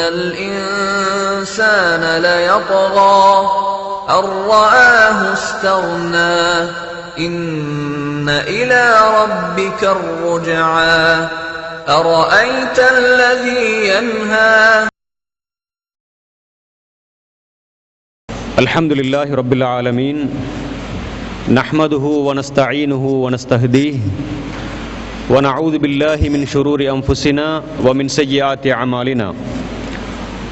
الإنسان ليطغى أن رآه استغنى إن إلى ربك الرجعى أرأيت الذي ينهى الحمد لله رب العالمين نحمده ونستعينه ونستهديه ونعوذ بالله من شرور أنفسنا ومن سيئات أعمالنا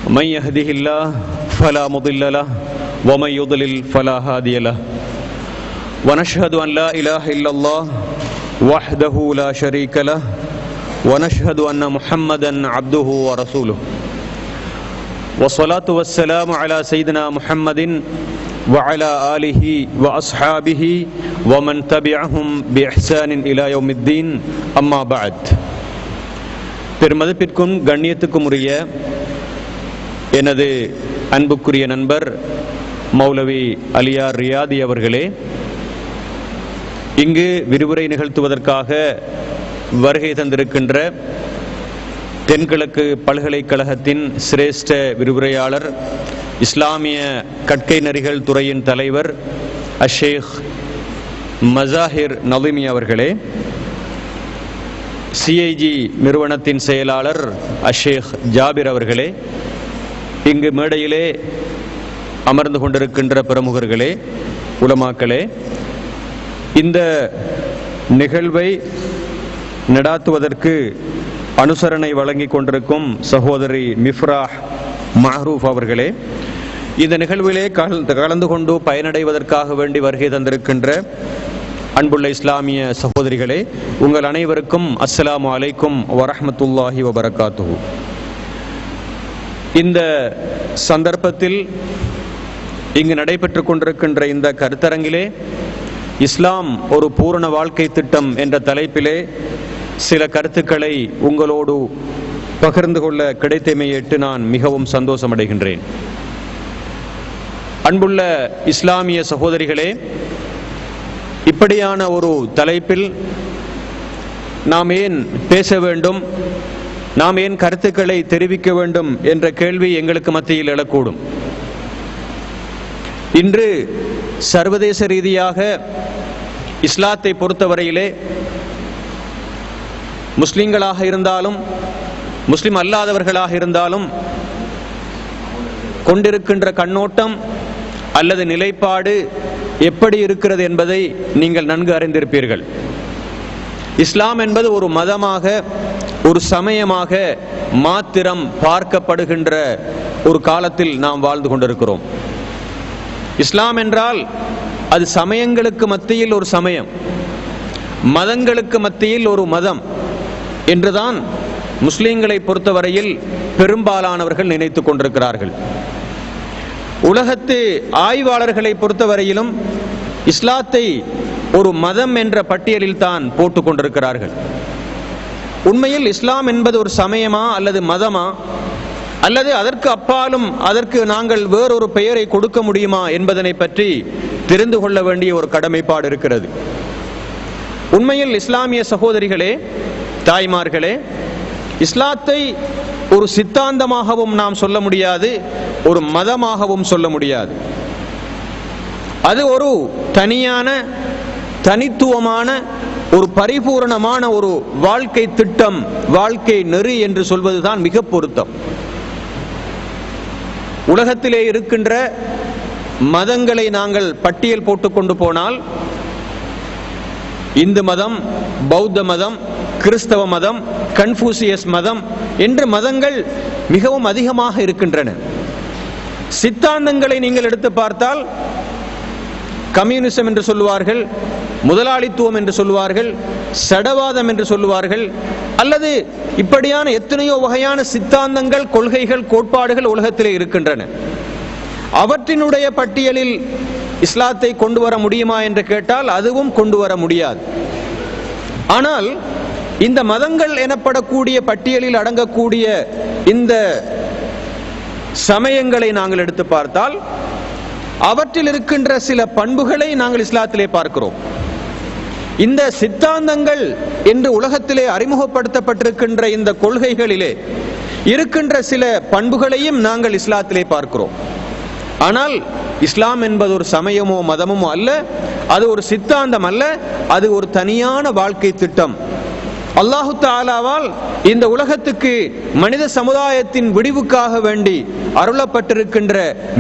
من يهده الله فلا مضل له ومن يضلل فلا هادي له. ونشهد أن لا إله إلا الله وحده لا شريك له ونشهد أن محمدا عبده ورسوله. والصلاة والسلام على سيدنا محمد وعلى آله وأصحابه ومن تبعهم بإحسان إلى يوم الدين. أما بعد பெருமதிப்பிற்கும் கண்ணியத்துக்கும் உரிய எனது அன்புக்குரிய நண்பர் மௌலவி அலியார் ரியாதி அவர்களே இங்கு விரிவுரை நிகழ்த்துவதற்காக வருகை தந்திருக்கின்ற தென்கிழக்கு பல்கலைக்கழகத்தின் சிரேஷ்ட விரிவுரையாளர் இஸ்லாமிய கற்கை நெறிகள் துறையின் தலைவர் அஷேக் மசாஹிர் நலிமி அவர்களே சிஐஜி நிறுவனத்தின் செயலாளர் அஷேக் ஜாபிர் அவர்களே இங்கு மேடையிலே அமர்ந்து கொண்டிருக்கின்ற பிரமுகர்களே உலமாக்களே இந்த நிகழ்வை நடாத்துவதற்கு அனுசரணை வழங்கி கொண்டிருக்கும் சகோதரி மிஃப்ரா மஹரூப் அவர்களே இந்த நிகழ்விலே கலந்து கொண்டு பயனடைவதற்காக வேண்டி வருகை தந்திருக்கின்ற அன்புள்ள இஸ்லாமிய சகோதரிகளே உங்கள் அனைவருக்கும் அஸ்ஸலாமு அலைக்கும் வரஹமத்துல்லாஹி வபரகாத்து இந்த சந்தர்ப்பத்தில் இங்கு நடைபெற்று கொண்டிருக்கின்ற இந்த கருத்தரங்கிலே இஸ்லாம் ஒரு பூரண வாழ்க்கை திட்டம் என்ற தலைப்பிலே சில கருத்துக்களை உங்களோடு பகிர்ந்து கொள்ள கிடைத்தமையிட்டு நான் மிகவும் சந்தோஷமடைகின்றேன். அன்புள்ள இஸ்லாமிய சகோதரிகளே இப்படியான ஒரு தலைப்பில் நாம் ஏன் பேச வேண்டும்? நாம் ஏன் கருத்துக்களை தெரிவிக்க வேண்டும் என்ற கேள்வி எங்களுக்கு மத்தியில் எழக்கூடும். இன்று சர்வதேச ரீதியாக இஸ்லாத்தை பொறுத்தவரையிலே முஸ்லிம்களாக இருந்தாலும் முஸ்லிம் அல்லாதவர்களாக இருந்தாலும் கொண்டிருக்கின்ற கண்ணோட்டம் அல்லது நிலைப்பாடு எப்படி இருக்கிறது என்பதை நீங்கள் நன்கு அறிந்திருப்பீர்கள். இஸ்லாம் என்பது ஒரு மதமாக ஒரு சமயமாக மாத்திரம் பார்க்கப்படுகின்ற ஒரு காலத்தில் நாம் வாழ்ந்து கொண்டிருக்கிறோம். இஸ்லாம் என்றால் அது சமயங்களுக்கு மத்தியில் ஒரு சமயம் மதங்களுக்கு மத்தியில் ஒரு மதம் என்றுதான் முஸ்லீம்களை பொறுத்தவரையில் பெரும்பாலானவர்கள் நினைத்து கொண்டிருக்கிறார்கள். உலகத்து ஆய்வாளர்களை பொறுத்தவரையிலும் இஸ்லாத்தை ஒரு மதம் என்ற பட்டியலில் தான் போட்டுக் கொண்டிருக்கிறார்கள். உண்மையில் இஸ்லாம் என்பது ஒரு சமயமா அல்லது மதமா? அல்லது அதற்கு அப்பாலும் அதற்கு நாங்கள் வேறொரு பெயரை கொடுக்க முடியுமா என்பதனை பற்றி தெரிந்து கொள்ள வேண்டிய ஒரு கடமைப்பாடு இருக்கிறது. உண்மையில் இஸ்லாமிய சகோதரிகளே தாய்மார்களே இஸ்லாத்தை ஒரு சித்தாந்தமாகவும் நாம் சொல்ல முடியாது ஒரு மதமாகவும் சொல்ல முடியாது. அது ஒரு தனியான தனித்துவமான ஒரு பரிபூரணமான ஒரு வாழ்க்கை திட்டம் வாழ்க்கை நெறி என்று சொல்வதுதான் மிக பொருத்தம். உலகத்திலே இருக்கின்ற மதங்களை நாங்கள் பட்டியல் போட்டு கொண்டு போனால் இந்து மதம் பௌத்த மதம் கிறிஸ்தவ மதம் கன்ஃபூசியஸ் மதம் என்று மதங்கள் மிகவும் அதிகமாக இருக்கின்றன. சித்தாந்தங்களை நீங்கள் எடுத்து பார்த்தால் கம்யூனிசம் என்று சொல்லுவார்கள் முதலாளித்துவம் என்று சொல்லுவார்கள் சடவாதம் என்று சொல்லுவார்கள் அல்லது இப்படியான எத்தனையோ வகையான சித்தாந்தங்கள் கொள்கைகள் கோட்பாடுகள் உலகத்திலே இருக்கின்றன. அவற்றினுடைய பட்டியலில் இஸ்லாத்தை கொண்டு வர முடியுமா என்று கேட்டால் அதுவும் கொண்டு வர முடியாது. ஆனால் இந்த மதங்கள் எனப்படக்கூடிய பட்டியலில் அடங்கக்கூடிய இந்த சமயங்களை நாங்கள் எடுத்து பார்த்தால் அவற்றில் இருக்கின்ற சில பண்புகளை நாங்கள் இஸ்லாத்திலே பார்க்கிறோம். இந்த சித்தாந்தங்கள் என்று உலகத்திலே அறிமுகப்படுத்தப்பட்டிருக்கின்ற இந்த கொள்கைகளிலே இருக்கின்ற சில பண்புகளையும் நாங்கள் இஸ்லாத்திலே பார்க்கிறோம். ஆனால் இஸ்லாம் என்பது ஒரு சமயமோ மதமோ அல்ல. அது ஒரு சித்தாந்தம் அல்ல அது ஒரு தனியான வாழ்க்கை திட்டம். அல்லாஹு தாலாவால் இந்த உலகத்துக்கு மனித சமுதாயத்தின் விடிவுக்காக வேண்டி அருளப்பட்டிருக்கின்ற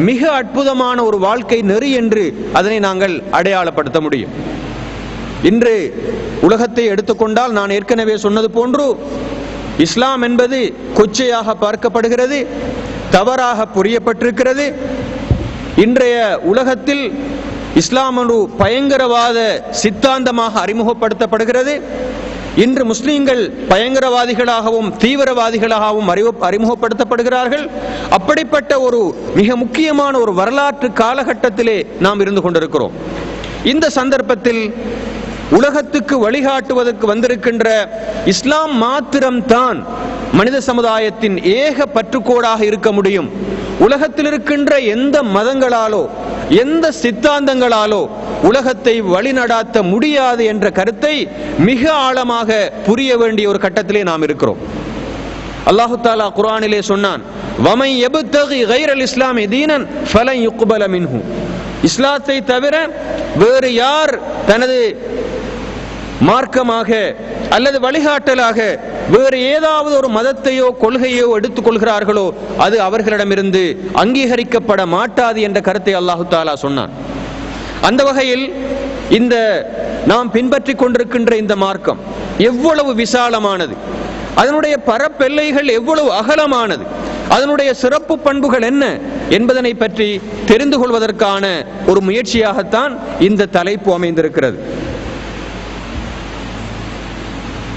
மிக அற்புதமான ஒரு வாழ்க்கை நெறி என்று அதனை நாங்கள் அடையாளப்படுத்த முடியும். இன்று உலகத்தை எடுத்துக்கொண்டால் நான் ஏற்கனவே சொன்னது போன்று இஸ்லாம் என்பது கொச்சையாக பார்க்கப்படுகிறது தவறாக புரியப்பட்டிருக்கிறது. இன்றைய உலகத்தில் இஸ்லாம் ஒரு பயங்கரவாத சித்தாந்தமாக அறிமுகப்படுத்தப்படுகிறது. இன்று முஸ்லீம்கள் பயங்கரவாதிகளாகவும் தீவிரவாதிகளாகவும் அறிவு அறிமுகப்படுத்தப்படுகிறார்கள். அப்படிப்பட்ட ஒரு மிக முக்கியமான ஒரு வரலாற்று காலகட்டத்திலே நாம் இருந்து கொண்டிருக்கிறோம். இந்த சந்தர்ப்பத்தில் உலகத்துக்கு வழிகாட்டுவதற்கு வந்திருக்கின்ற இஸ்லாம் மாத்திரம்தான் மனித சமுதாயத்தின் ஏக பற்றுக்கோடாக இருக்க முடியும். உலகத்தில் இருக்கின்ற எந்த மதங்களாலோ எந்த சித்தாந்தங்களாலோ உலகத்தை வழிநடாத்த முடியாது என்ற கருத்தை மிக ஆழமாக புரிய வேண்டிய ஒரு கட்டத்திலே நாம் இருக்கிறோம். அல்லாஹு தாலா குர்ஆனிலே சொன்னான் வமை எபுத்தகி கைரல் இஸ்லாமி தீனன் ஃபலன் யுக்பல மின்ஹு. இஸ்லாத்தை தவிர வேறு யார் தனது மார்க்கமாக அல்லது வழிகாட்டலாக வேறு ஏதாவது ஒரு மதத்தையோ கொள்கையோ எடுத்துக் கொள்கிறார்களோ அது அவர்களிடமிருந்து அங்கீகரிக்கப்பட மாட்டாது என்ற கருத்தை அல்லாஹு தாலா சொன்னான். அந்த வகையில் இந்த நாம் பின்பற்றிக் கொண்டிருக்கின்ற இந்த மார்க்கம் எவ்வளவு விசாலமானது. அதனுடைய பரப்பெல்லைகள் எவ்வளவு அகலமானது. அதனுடைய சிறப்பு பண்புகள் என்ன என்பதனை பற்றி தெரிந்து கொள்வதற்கான ஒரு முயற்சியாகத்தான் இந்த தலைப்பு அமைந்திருக்கிறது.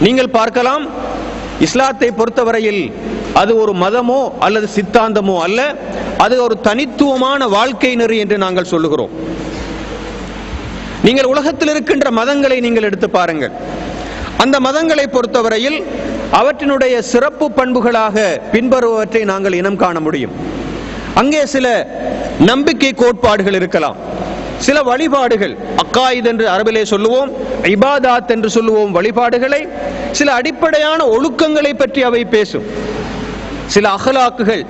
நீங்கள் பார்க்கலாம் இஸ்லாத்தை பொறுத்தவரையில் அது ஒரு மதமோ அல்லது சித்தாந்தமோ அல்ல அது ஒரு தனித்துவமான வாழ்க்கை நெறி என்று நாங்கள் சொல்லுகிறோம். நீங்கள் உலகத்தில் இருக்கின்ற மதங்களை நீங்கள் எடுத்து பாருங்கள். அந்த மதங்களை பொறுத்தவரையில் அவற்றினுடைய சிறப்பு பண்புகளாக பின்வருவவற்றை நாங்கள் இனம் காண முடியும். அங்கே சில நம்பிக்கை கோட்பாடுகள் இருக்கலாம். சில வழிபாடுகள் அக்காயித் என்று அரபிலே சொல்லுவோம் இபாதாத் என்று சொல்லுவோம் வழிபாடுகளை சில அடிப்படையான ஒழுக்கங்களை பற்றி அவை பேசும். சில அகலாக்குகள்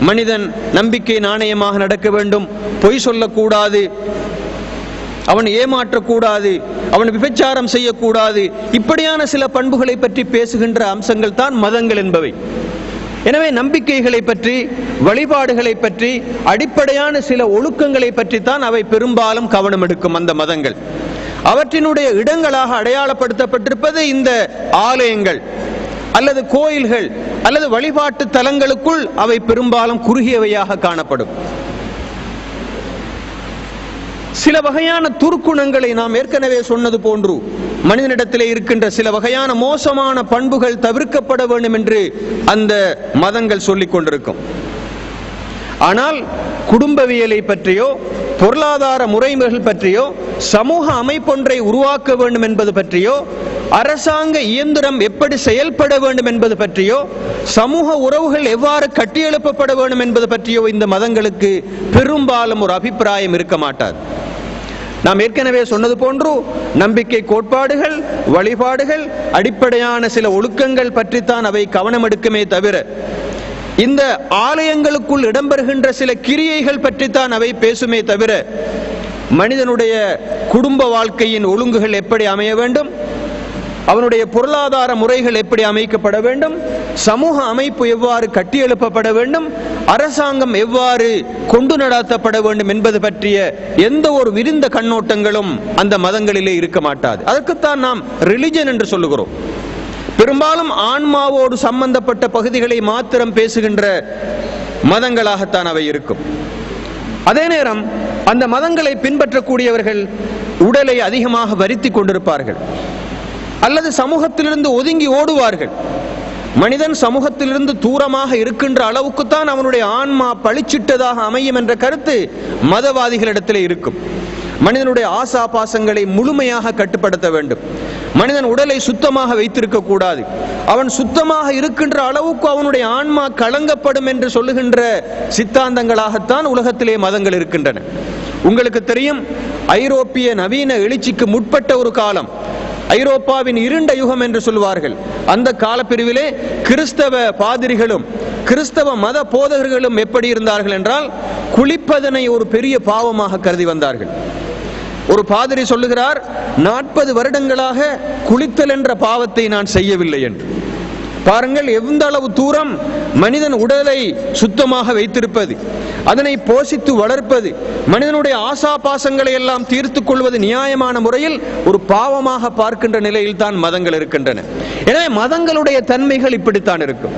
மனிதன் நம்பிக்கை நாணயமாக நடக்க வேண்டும் பொய் சொல்லக்கூடாது அவன் ஏமாற்றக்கூடாது அவன் விபச்சாரம் செய்யக்கூடாது இப்படியான சில பண்புகளை பற்றி பேசுகின்ற அம்சங்கள் தான் மதங்கள் என்பவை. எனவே நம்பிக்கைகளை பற்றி வழிபாடுகளை பற்றி அடிப்படையான சில ஒழுக்கங்களை பற்றி தான் அவை பெரும்பாலும் கவனம் எடுக்கும் அந்த மதங்கள். அவற்றினுடைய இடங்களாக அடையாளப்படுத்தப்பட்டிருப்பது இந்த ஆலயங்கள் அல்லது கோயில்கள் அல்லது வழிபாட்டு தலங்களுக்குள் அவை பெரும்பாலும் குறுகியவையாக காணப்படும். சில வகையான துர்க்குணங்களை நாம் ஏற்கனவே சொன்னது போன்று மனிதனிடத்திலே இருக்கின்ற சில வகையான மோசமான பண்புகள் தவிர்க்கப்பட வேண்டும் என்று அந்த மதங்கள் சொல்லிக் கொண்டிருக்கும். ஆனால் குடும்பவியலை பற்றியோ பொருளாதார முறைமைகள் பற்றியோ சமூக அமைப்பொன்றை உருவாக்க வேண்டும் என்பது பற்றியோ அரசாங்க இயந்திரம் எப்படி செயல்பட வேண்டும் என்பது பற்றியோ சமூக உறவுகள் எவ்வாறு கட்டியெழுப்பப்பட வேண்டும் என்பது பற்றியோ இந்த மதங்களுக்கு பெரும்பாலும் ஒரு அபிப்பிராயம் இருக்க மாட்டாது. நாம் ஏற்கனவே சொன்னது போன்று நம்பிக்கை கோட்பாடுகள் வழிபாடுகள் அடிப்படையான சில ஒழுக்கங்கள் பற்றித்தான் அவை கவனம் எடுக்குமே தவிர இந்த ஆலயங்களுக்குள் இடம்பெறுகின்ற சில கிரியைகள் பற்றித்தான் அவை பேசுமே தவிர மனிதனுடைய குடும்ப வாழ்க்கையின் ஒழுங்குகள் எப்படி அமைய வேண்டும்? அவனுடைய பொருளாதார முறைகள் எப்படி அமைக்கப்பட வேண்டும்? சமூக அமைப்பு எவ்வாறு கட்டியெழுப்பப்பட வேண்டும்? அரசாங்கம் எவ்வாறு கொண்டு நடாத்தப்பட வேண்டும் என்பது பற்றிய எந்த ஒரு விரிந்த கண்ணோட்டங்களும் அந்த மதங்களிலே இருக்க மாட்டாது. அதற்குத்தான் நாம் ரிலிஜன் என்று சொல்லுகிறோம். பெரும்பாலும் ஆன்மாவோடு சம்பந்தப்பட்ட பகுதிகளை மாத்திரம் பேசுகின்ற மதங்களாகத்தான் அவை இருக்கும். அதே நேரம் அந்த மதங்களை பின்பற்றக்கூடியவர்கள் உடலை அதிகமாக வருத்தி கொண்டிருப்பார்கள். அல்லது சமூகத்திலிருந்து ஒதுங்கி ஓடுவார்கள். மனிதன் சமூகத்திலிருந்து தூரமாக இருக்கின்ற அளவுக்குத்தான் அவனுடைய ஆன்மா பளிச்சிட்டதாக அமையும் என்ற கருத்து மதவாதிகளிடத்தில் இருக்கும். மனிதனுடைய ஆசா பாசங்களை முழுமையாக கட்டுப்படுத்த வேண்டும். மனிதன் உடலை சுத்தமாக வைத்திருக்க கூடாது. அவன் சுத்தமாக இருக்கின்ற அளவுக்கு அவனுடைய ஆன்மா கலங்கப்படும் என்று சொல்லுகின்ற சித்தாந்தங்களாகத்தான் உலகத்திலே மதங்கள் இருக்கின்றன. உங்களுக்கு தெரியும் ஐரோப்பிய நவீன எழுச்சிக்கு முற்பட்ட ஒரு காலம் ஐரோப்பாவின் இருண்ட யுகம் என்று சொல்வார்கள் அந்த காலப்பிரிவிலே கிறிஸ்தவ பாதிரிகளும் கிறிஸ்தவ மத போதகர்களும் எப்படி இருந்தார்கள் என்றால் குளிப்பதனை ஒரு பெரிய பாவமாக கருதி வந்தார்கள். ஒரு பாதிரி சொல்லுகிறார் நாற்பது வருடங்களாக குளித்தல் என்ற பாவத்தை நான் செய்யவில்லை என்று. பாருங்கள் எந்த அளவு தூரம் மனிதன் உடலை சுத்தமாக வைத்திருப்பது அதனை போஷித்து வளர்ப்பது மனிதனுடைய ஆசா பாசங்களை எல்லாம் தீர்த்துக் கொள்வது நியாயமான முறையில் ஒரு பாவமாக பார்க்கின்ற நிலையில் தான் மதங்கள் இருக்கின்றன. எனவே மதங்களுடைய தன்மைகள் இப்படித்தான் இருக்கும்.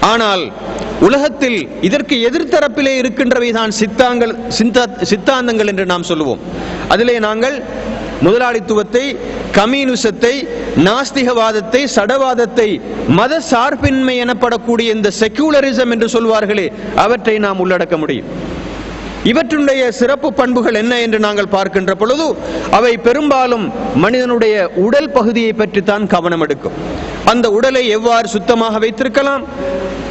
ஆனால் உலகத்தில் இதற்கு எதிர்த்தரப்பிலே இருக்கின்றவை தான் சித்தாங்கள் சித்தா- சித்தாந்தங்கள் என்று நாம் சொல்லுவோம். அதிலே நாங்கள் முதலாளித்துவத்தை கம்யூனிசத்தை நாஸ்திகவாதத்தை சடவாதத்தை மத சார்பின்மை எனப்படக்கூடிய இந்த செக்யூலரிசம் என்று சொல்வார்களே அவற்றை நாம் உள்ளடக்க முடியும். இவற்றுடைய சிறப்பு பண்புகள் என்ன என்று நாங்கள் பார்க்கின்ற பொழுது அவை பெரும்பாலும் மனிதனுடைய உடல் பகுதியை பற்றி தான் கவனம் எடுக்கும். அந்த உடலை எவ்வாறு சுத்தமாக வைத்திருக்கலாம்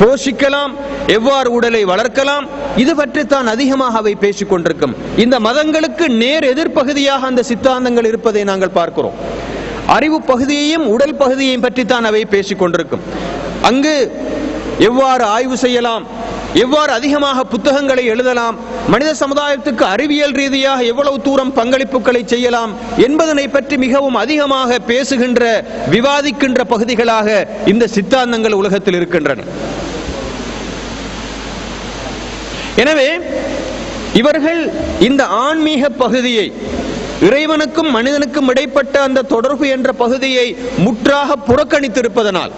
போஷிக்கலாம் எவ்வாறு உடலை வளர்க்கலாம் இது பற்றி தான் அதிகமாக அவை பேசிக் கொண்டிருக்கும். இந்த மதங்களுக்கு நேர் எதிர்ப்பகுதியாக அந்த சித்தாந்தங்கள் இருப்பதை நாங்கள் பார்க்கிறோம். அறிவு பகுதியையும் உடல் பகுதியையும் பற்றி தான் அவை பேசிக் கொண்டிருக்கும். அங்கு எவ்வாறு ஆய்வு செய்யலாம் எவ்வாறு அதிகமாக புத்தகங்களை எழுதலாம்? மனித சமுதாயத்துக்கு அறிவியல் ரீதியாக எவ்வளவு தூரம் பங்களிப்புகளை செய்யலாம்? என்பதனை பற்றி மிகவும் அதிகமாக பேசுகின்ற விவாதிக்கின்ற பகுதிகளாக இந்த சித்தாந்தங்கள் உலகத்தில் இருக்கின்றன. எனவே இவர்கள் இந்த ஆன்மீக பகுதியை இறைவனுக்கும் மனிதனுக்கும் இடைப்பட்ட அந்த தொடர்பு என்ற பகுதியை முற்றாக புறக்கணித்திருப்பதனால்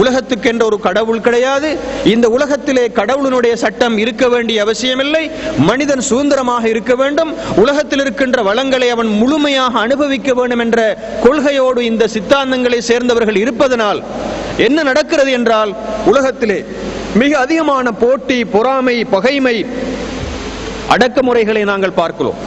உலகத்துக்கென்ற ஒரு கடவுள் கிடையாது. இந்த உலகத்திலே கடவுளினுடைய சட்டம் இருக்க வேண்டிய அவசியமில்லை. மனிதன் சுதந்திரமாக இருக்க வேண்டும். உலகத்தில் இருக்கின்ற வளங்களை அவன் முழுமையாக அனுபவிக்க வேண்டும் என்ற கொள்கையோடு இந்த சித்தாந்தங்களை சேர்ந்தவர்கள் இருப்பதனால் என்ன நடக்கிறது என்றால் உலகத்திலே மிக அதிகமான போட்டி பொறாமை பகைமை அடக்குமுறைகளை நாங்கள் பார்க்கிறோம்.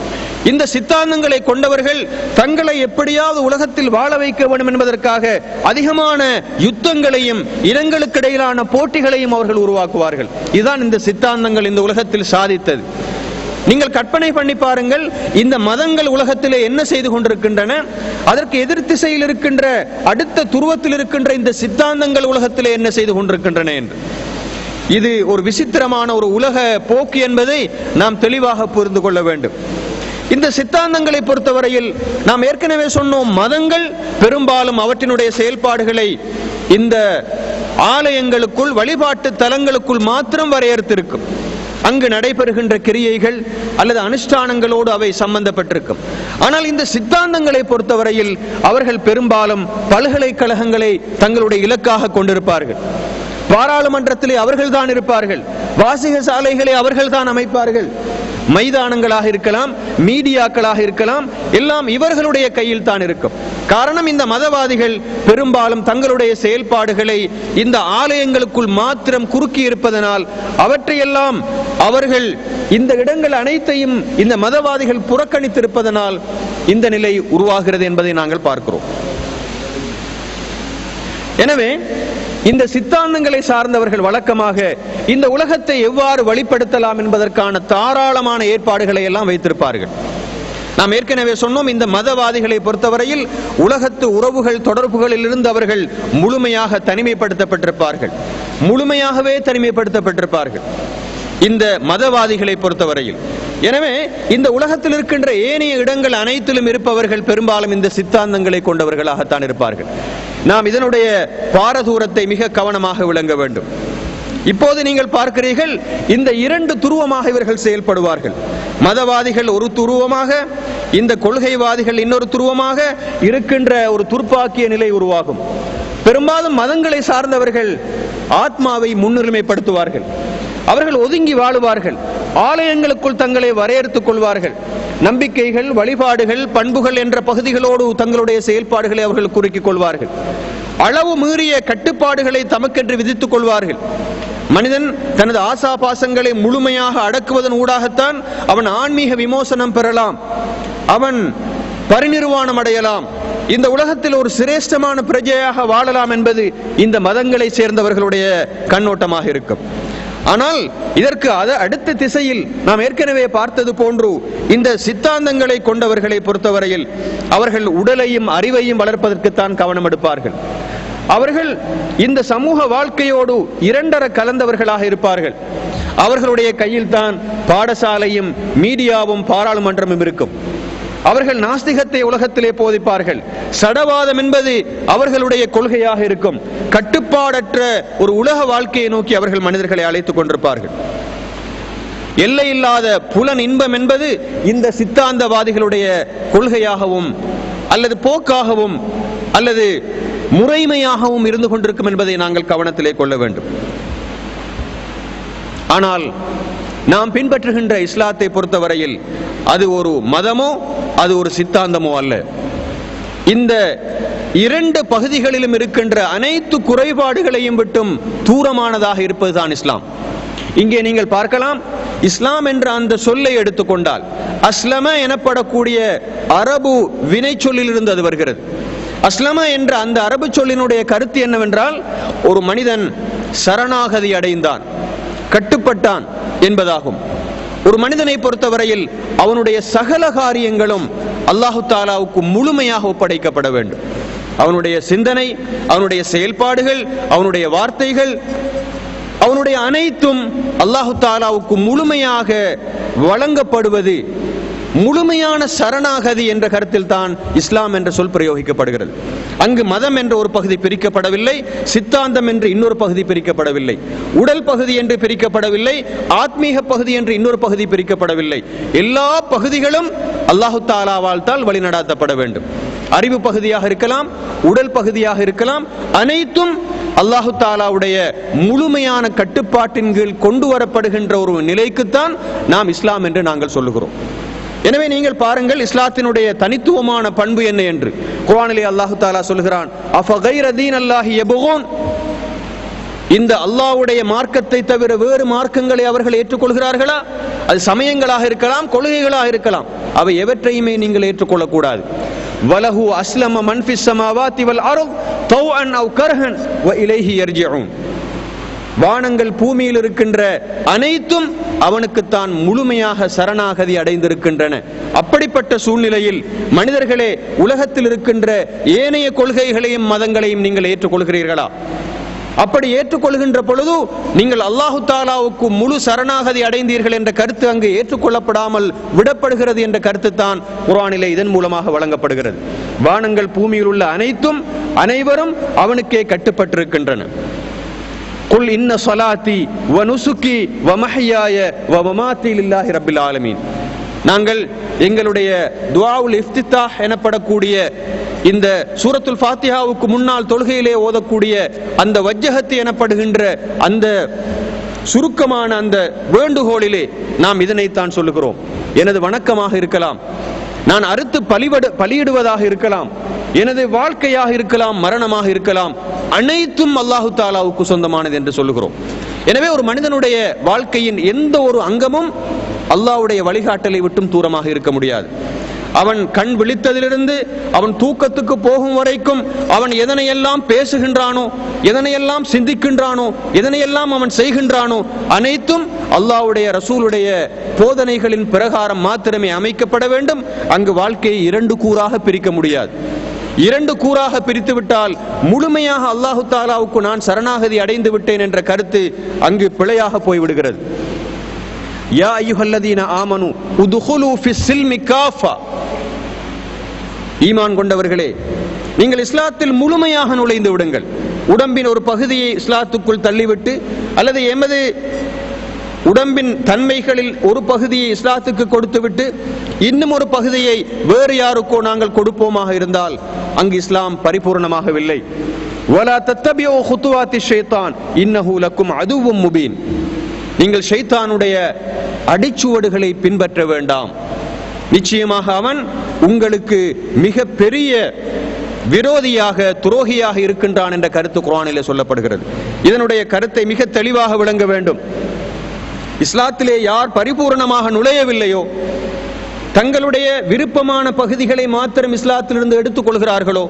இந்த சித்தாந்தங்களை கொண்டவர்கள் தங்களை எப்படியாவது உலகத்தில் வாழ வைக்க வேண்டும் என்பதற்காக அதிகமான யுத்தங்களையும் இனங்களுக்கு இடையிலான போட்டிகளையும் அவர்கள் உருவாக்குவார்கள். இதுதான் இந்த சித்தாந்தங்கள் இந்த உலகத்தில் சாதித்தது. நீங்கள் கற்பனை பண்ணி பாருங்கள் இந்த மதங்கள் உலகத்திலே என்ன செய்து கொண்டிருக்கின்றன? அதற்கு எதிர் திசையில் இருக்கின்ற அடுத்த துருவத்தில் இருக்கின்ற இந்த சித்தாந்தங்கள் உலகத்திலே என்ன செய்து கொண்டிருக்கின்றன என்று. இது ஒரு விசித்திரமான ஒரு உலக போக்கு என்பதை நாம் தெளிவாக புரிந்து கொள்ள வேண்டும். இந்த சித்தாந்தங்களை பொறுத்தவரையில் நாம் ஏற்கனவே சொன்னோம் மதங்கள் பெரும்பாலும் அவற்றினுடைய செயல்பாடுகளை இந்த ஆலயங்களுக்குள் வழிபாட்டு தலங்களுக்குள் மாத்திரம் வரையறுத்திருக்கும். அங்கு நடைபெறுகின்ற கிரியைகள் அல்லது அனுஷ்டானங்களோடு அவை சம்பந்தப்பட்டிருக்கும். ஆனால் இந்த சித்தாந்தங்களை பொறுத்தவரையில் அவர்கள் பெரும்பாலும் பல்கலைக்கழகங்களை தங்களுடைய இலக்காக கொண்டிருப்பார்கள். பாராளுமன்றத்திலே அவர்கள்தான் இருப்பார்கள். வாசிக சாலைகளை அவர்கள்தான் அமைப்பார்கள். மைதானங்களாக இருக்கலாம் மீடியாக்களாக இருக்கலாம் எல்லாம் இவர்களுடைய கையில் தான் இருக்கும். காரணம் இந்த மதவாதிகள் பெரும்பாலும் தங்களுடைய செயல்பாடுகளை இந்த ஆலயங்களுக்குள் மாத்திரம் குறுக்கி இருப்பதனால் அவற்றையெல்லாம் அவர்கள் இந்த இடங்கள் அனைத்தையும் இந்த மதவாதிகள் புறக்கணித்திருப்பதனால் இந்த நிலை உருவாகிறது என்பதை நாங்கள் பார்க்கிறோம். எனவே இந்த சித்தாந்தங்களை சார்ந்தவர்கள் வழக்கமாக இந்த உலகத்தை எவ்வாறு வழிப்படுத்தலாம் என்பதற்கான தாராளமான ஏற்பாடுகளை எல்லாம் வைத்திருப்பார்கள். நாம் ஏற்கனவே சொன்னோம் இந்த மதவாதிகளை பொறுத்தவரையில் உலகத்து உறவுகள் தொடர்புகளில் இருந்து அவர்கள் முழுமையாக தனிமைப்படுத்தப்பட்டிருப்பார்கள். முழுமையாகவே தனிமைப்படுத்தப்பட்டிருப்பார்கள். இந்த மதவாதிகளை பொறுத்தவரையில். எனவே இந்த உலகத்தில் இருக்கின்ற ஏனைய இடங்கள் அனைத்திலும் இருப்பவர்கள் பெரும்பாலும் இந்த சித்தாந்தங்களை கொண்டவர்களாகத்தான் இருப்பார்கள். நாம் இதனுடைய பாரதூரத்தை மிக கவனமாக விளங்க வேண்டும். இப்போது நீங்கள் பார்க்கிறீர்கள் இந்த இரண்டு துருவமாக இவர்கள் செயல்படுவார்கள். மதவாதிகள் ஒரு துருவமாக இந்த கொள்கைவாதிகள் இன்னொரு துருவமாக இருக்கின்ற ஒரு துர்ப்பாக்கிய நிலை உருவாகும். பெரும்பாலும் மதங்களை சார்ந்தவர்கள் ஆத்மாவை முன்னுரிமைப்படுத்துவார்கள். அவர்கள் ஒதுங்கி வாழுவார்கள். ஆலயங்களுக்குள் தங்களை வரையறுத்துக் கொள்வார்கள். நம்பிக்கைகள் வழிபாடுகள் பண்புகள் என்ற பகுதிகளோடு தங்களுடைய செயல்பாடுகளை அவர்கள் குறுக்கிக் கொள்வார்கள். அளவு மீறிய கட்டுப்பாடுகளை தமக்கென்று விதித்துக் கொள்வார்கள். மனிதன் தனது ஆசா பாசங்களை முழுமையாக அடக்குவதன் ஊடாகத்தான் அவன் ஆன்மீக விமோசனம் பெறலாம். அவன் பரிநிர்வாணம் அடையலாம். இந்த உலகத்தில் ஒரு சிரேஷ்டமான பிரஜையாக வாழலாம் என்பது இந்த மதங்களை சேர்ந்தவர்களுடைய கண்ணோட்டமாக இருக்கும். ஆனால் இதற்கு அத அடுத்த திசையில் நாம் ஏற்கனவே பார்த்தது போன்று இந்த சித்தாந்தங்களை கொண்டவர்களை பொறுத்தவரையில் அவர்கள் உடலையும் அறிவையும் வளர்ப்பதற்குத்தான் கவனம் எடுப்பார்கள். அவர்கள் இந்த சமூக வாழ்க்கையோடு இரண்டர கலந்தவர்களாக இருப்பார்கள். அவர்களுடைய கையில் தான் பாடசாலையும் மீடியாவும் பாராளுமன்றமும் இருக்கும். அவர்கள் நாஸ்திகத்தை உலகத்திலே போதிப்பார்கள். சடவாதம் என்பது அவர்களுடைய கொள்கையாக இருக்கும். கட்டுப்பாடற்ற ஒரு உலக வாழ்க்கையை நோக்கி அவர்கள் மனிதர்களை அழைத்துக் கொண்டிருப்பார்கள். எல்லையில்லாத புலன் இன்பம் என்பது இந்த சித்தாந்தவாதிகளுடைய கொள்கையாகவும் அல்லது போக்காகவும் அல்லது முறைமையாகவும் இருந்து கொண்டிருக்கும் என்பதை நாங்கள் கவனத்திலே கொள்ள வேண்டும். ஆனால் நாம் பின்பற்றுகின்ற இஸ்லாத்தை பொறுத்தவரையில் அது ஒரு மதமோ அது ஒரு சித்தாந்தமோ அல்ல. இந்த இரண்டு பகுதிகளிலும் இருக்கின்ற அனைத்து குறைபாடுகளையும் விட்டும் தூரமானதாக இருப்பதுதான் இஸ்லாம். இங்கே நீங்கள் பார்க்கலாம் இஸ்லாம் என்ற அந்த சொல்லை எடுத்துக்கொண்டால் அஸ்லம எனப்படக்கூடிய அரபு வினை சொல்லிலிருந்து அது வருகிறது. அஸ்லம என்ற அந்த அரபு சொல்லினுடைய கருத்து என்னவென்றால் ஒரு மனிதன் சரணாகதி அடைந்தான். கட்டுப்பட்டான் என்பதாகும். ஒரு மனிதனை பொறுத்தவரையில் அவனுடைய சகல காரியங்களும் அல்லாஹு தாலாவுக்கு முழுமையாக ஒப்படைக்கப்பட வேண்டும். அவனுடைய சிந்தனை அவனுடைய செயல்பாடுகள் அவனுடைய வார்த்தைகள் அவனுடைய அனைத்தும் அல்லாஹு தாலாவுக்கு முழுமையாக வழங்கப்படுவது முழுமையான சரணாகதி என்ற கருத்தில் தான் இஸ்லாம் என்ற சொல் பிரயோகிக்கப்படுகிறது. அங்கு மதம் என்ற ஒரு பகுதி பிரிக்கப்படவில்லை சித்தாந்தம் என்று இன்னொரு பகுதி பிரிக்கப்படவில்லை உடல் பகுதி என்று பிரிக்கப்படவில்லை ஆத்மீக பகுதி என்று இன்னொரு பகுதி பிரிக்கப்படவில்லை. எல்லா பகுதிகளும் அல்லாஹு தாலாவால் வழிநடாத்தப்பட வேண்டும். அறிவு பகுதியாக இருக்கலாம் உடல் பகுதியாக இருக்கலாம் அனைத்தும் அல்லாஹு தாலாவுடைய முழுமையான கட்டுப்பாட்டின் கீழ் கொண்டு வரப்படுகின்ற ஒரு நிலைக்குத்தான் நாம் இஸ்லாம் என்று நாங்கள் சொல்லுகிறோம். எனவே நீங்கள் பாருங்கள் இஸ்லாத்தினுடைய தனித்துவமான பண்பு என்ன என்று. குரானிலே அல்லாஹு தாலா சொல்கிறான் அல்லாஹி யபுகூன்? இந்த அல்லாஹ்வுடைய மார்க்கத்தை தவிர வேறு மார்க்கங்களை அவர்கள் ஏற்றுக்கொள்கிறார்களா? அது சமயங்களாக இருக்கலாம் கொள்கைகளாக இருக்கலாம். அவை எவற்றையுமே நீங்கள் ஏற்றுக்கொள்ளக்கூடாது. வலஹு அஸ்லம மன்ஃபிஸ் சமாவாத்தி வல் அருள் தௌஅன் அவ் கர்ஹன் வ இலைஹி யர்ஜிஊன். வானங்கள் பூமியில் இருக்கின்ற அனைத்தும் அவனுக்குத்தான் முழுமையாக சரணாகதி அடைந்திருக்கின்றன. அப்படிப்பட்ட சூழ்நிலையில் மனிதர்களே உலகத்தில் இருக்கின்ற ஏனைய கொள்கைகளையும் மதங்களையும் நீங்கள் ஏற்றுக்கொள்கிறீர்களா? அப்படி ஏற்றுக்கொள்கின்ற பொழுது நீங்கள் அல்லாஹு தாலாவுக்கு முழு சரணாகதி அடைந்தீர்கள் என்ற கருத்து அங்கு ஏற்றுக்கொள்ளப்படாமல் விடப்படுகிறது என்ற கருத்து தான் குரானிலே இதன் மூலமாக வழங்கப்படுகிறது. வானங்கள் பூமியில் உள்ள அனைத்தும் அனைவரும் அவனுக்கே கட்டுப்பட்டிருக்கின்றன. குல் இன்ன சொலாத்தி வ நுசுக்கி வ மஹியாய வ மமாத்தி லில்லாஹி ரப்பில் ஆலமீன் நாங்கள் எங்களுடைய துவாவுல் இஃப்தித்தா எனப்படக்கூடிய இந்த சூரத்துல் ஃபாத்திஹாவுக்கு முன்னால் தொழுகையிலே ஓதக்கூடிய அந்த வஜ்ஜகத்து எனப்படுகின்ற அந்த சுருக்கமான அந்த வேண்டுகோளிலே நாம் இதனைத்தான் சொல்லுகிறோம். எனது வணக்கமாக இருக்கலாம். நான் அறுத்து பலிவடு பலியிடுவதாக இருக்கலாம். எனது வாழ்க்கையாக இருக்கலாம் மரணமாக இருக்கலாம். அனைத்தும் அல்லாஹு தாலாவுக்கு சொந்தமானது என்று சொல்லுகிறோம். எனவே ஒரு மனிதனுடைய வாழ்க்கையின் எந்த ஒரு அங்கமும் அல்லாவுடைய வழிகாட்டலை விட்டும் தூரமாக இருக்க முடியாது. அவன் கண் விழித்ததிலிருந்து அவன் தூக்கத்துக்கு போகும் வரைக்கும் அவன் எதனையெல்லாம் பேசுகின்றானோ எதனையெல்லாம் சிந்திக்கின்றானோ எதனையெல்லாம் அவன் செய்கின்றானோ அனைத்தும் அல்லாவுடைய ரசூலுடைய போதனைகளின் பிரகாரம் மாத்திரமே அமைக்கப்பட வேண்டும். அங்கு வாழ்க்கையை இரண்டு கூறாக பிரிக்க முடியாது. இரண்டு கூறாக பிரித்துவிட்டால் முழுமையாக அல்லாஹு தாலாவுக்கு நான் சரணாகதி அடைந்து விட்டேன் என்ற கருத்து அங்கு பிழையாக போய்விடுகிறது. யா ஐயுஹல்லதீன ஆமனு உதுஹுலு ஃபி சில்மி காஃபா ஈமான் கொண்டவர்களே நீங்கள் இஸ்லாத்தில் முழுமையாக நுழைந்து விடுங்கள் உடம்பின் ஒரு பகுதியை இஸ்லாத்துக்குள் தள்ளிவிட்டு அல்லது எமது உடம்பின் தன்மைகளில் ஒரு பகுதியை இஸ்லாத்துக்கு கொடுத்துவிட்டு இன்னும் ஒரு பகுதியை வேறு யாருக்கோ நாங்கள் கொடுப்போமாக இருந்தால் அங்கு இஸ்லாம் பரிபூர்ணமாகவில்லை வலா தத்தபியோ ஹுத்துவாத்தி ஷேத்தான் இன்னஹுலக்கும் அதுவும் முபீன் நீங்கள் ஷைத்தானுடைய அடிச்சுவடுகளை பின்பற்ற வேண்டாம். நிச்சயமாக அவன் உங்களுக்கு மிக பெரிய விரோதியாக துரோகியாக இருக்கின்றான் என்ற கருத்து குரானிலே சொல்லப்படுகிறது. இதனுடைய கருத்தை மிக தெளிவாக விளங்க வேண்டும். இஸ்லாத்திலே யார் பரிபூரணமாக நுழையவில்லையோ தங்களுடைய விருப்பமான பகுதிகளை மாத்திரம் இஸ்லாத்திலிருந்து எடுத்துக் கொள்கிறார்களோ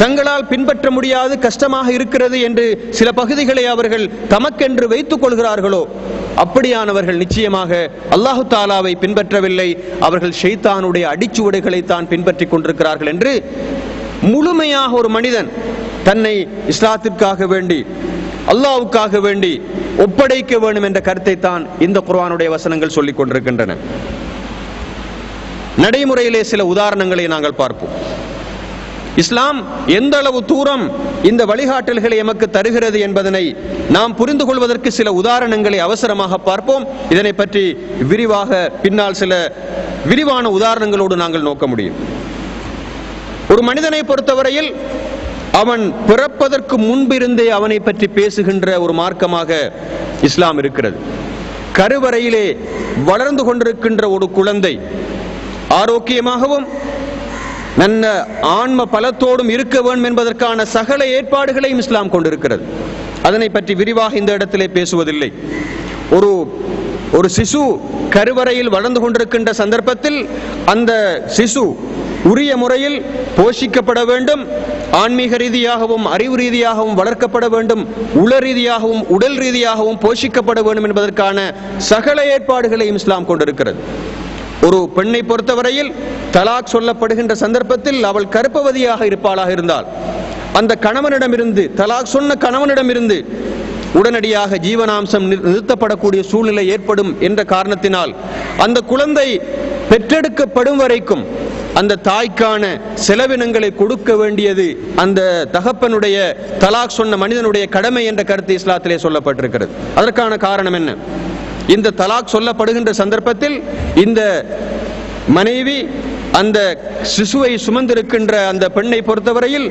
தங்களால் பின்பற்ற முடியாது கஷ்டமாக இருக்கிறது என்று சில பகுதிகளை அவர்கள் தமக்கென்று வைத்துக் கொள்கிறார்களோ அப்படியானவர்கள் நிச்சயமாக அல்லாஹு தாலாவை பின்பற்றவில்லை. அவர்கள் ஷைத்தானுடைய அடிச்சுவடுகளை தான் பின்பற்றிக் கொண்டிருக்கிறார்கள் என்று முழுமையாக ஒரு மனிதன் தன்னை இஸ்லாத்திற்காக வேண்டி அல்லாவுக்காக வேண்டி ஒப்படைக்க வேண்டும் என்ற கருத்தை தான் இந்த குர்வானுடைய வசனங்கள் சொல்லிக் கொண்டிருக்கின்றன. நடைமுறையிலே சில உதாரணங்களை நாங்கள் பார்ப்போம். இஸ்லாம் எந்த அளவு தூரம் இந்த வழிகாட்டல்களை எமக்கு தருகிறது என்பதனை நாம் புரிந்து கொள்வதற்கு சில உதாரணங்களை அவசரமாக பார்ப்போம். இதனை பற்றி விரிவாக பின்னால் சில விரிவான உதாரணங்களோடு நாங்கள் நோக்க முடியும். ஒரு மனிதனை பொறுத்தவரையில் அவன் பிறப்பதற்கு முன்பிருந்தே அவனை பற்றி பேசுகின்ற ஒரு மார்க்கமாக இஸ்லாம் இருக்கிறது. கருவறையிலே வளர்ந்து கொண்டிருக்கின்ற ஒரு குழந்தை ஆரோக்கியமாகவும் நல்ல ஆன்ம பலத்தோடும் இருக்க வேண்டும் என்பதற்கான சகல ஏற்பாடுகளையும் இஸ்லாம் கொண்டிருக்கிறது. அதனை பற்றி விரிவாக இந்த இடத்திலே பேசுவதில்லை. ஒரு ஒரு சிசு கருவறையில் வளர்ந்து கொண்டிருக்கின்ற சந்தர்ப்பத்தில் அந்த சிசு உரிய முறையில் போஷிக்கப்பட வேண்டும் ஆன்மீக ரீதியாகவும் அறிவு ரீதியாகவும் வளர்க்கப்பட வேண்டும் உள ரீதியாகவும் உடல் ரீதியாகவும் போஷிக்கப்பட வேண்டும் என்பதற்கான சகல ஏற்பாடுகளையும் இஸ்லாம் கொண்டிருக்கிறது. ஒரு பெண்ணை பொறுத்தவரையில் தலாக் சொல்லப்படுகின்ற சந்தர்ப்பத்தில் அவள் கருப்பவதியாக இருப்பாளாக இருந்தால் அந்த கணவனிடமிருந்து தலாக் சொன்ன கணவனிடமிருந்து உடனடியாக ஜீவனாம்சம் நிறு- நிறுத்தப்படக்கூடிய சூழ்நிலை ஏற்படும் என்ற காரணத்தினால் அந்த குழந்தை பெற்றெடுக்கப்படும் வரைக்கும் அந்த தாய்க்கான செலவினங்களை கொடுக்க வேண்டியது அந்த தகப்பனுடைய தலாக் சொன்ன மனிதனுடைய கடமை என்ற கருத்து இஸ்லாத்திலே சொல்லப்பட்டிருக்கிறது. அதற்கான காரணம் என்ன? இந்த தலாக் சொல்லப்படுகின்ற சந்தர்ப்பத்தில் இந்த மனைவி அந்த சிசுவை சுமந்திருக்கின்ற அந்த பெண்ணை பொறுத்தவரையில்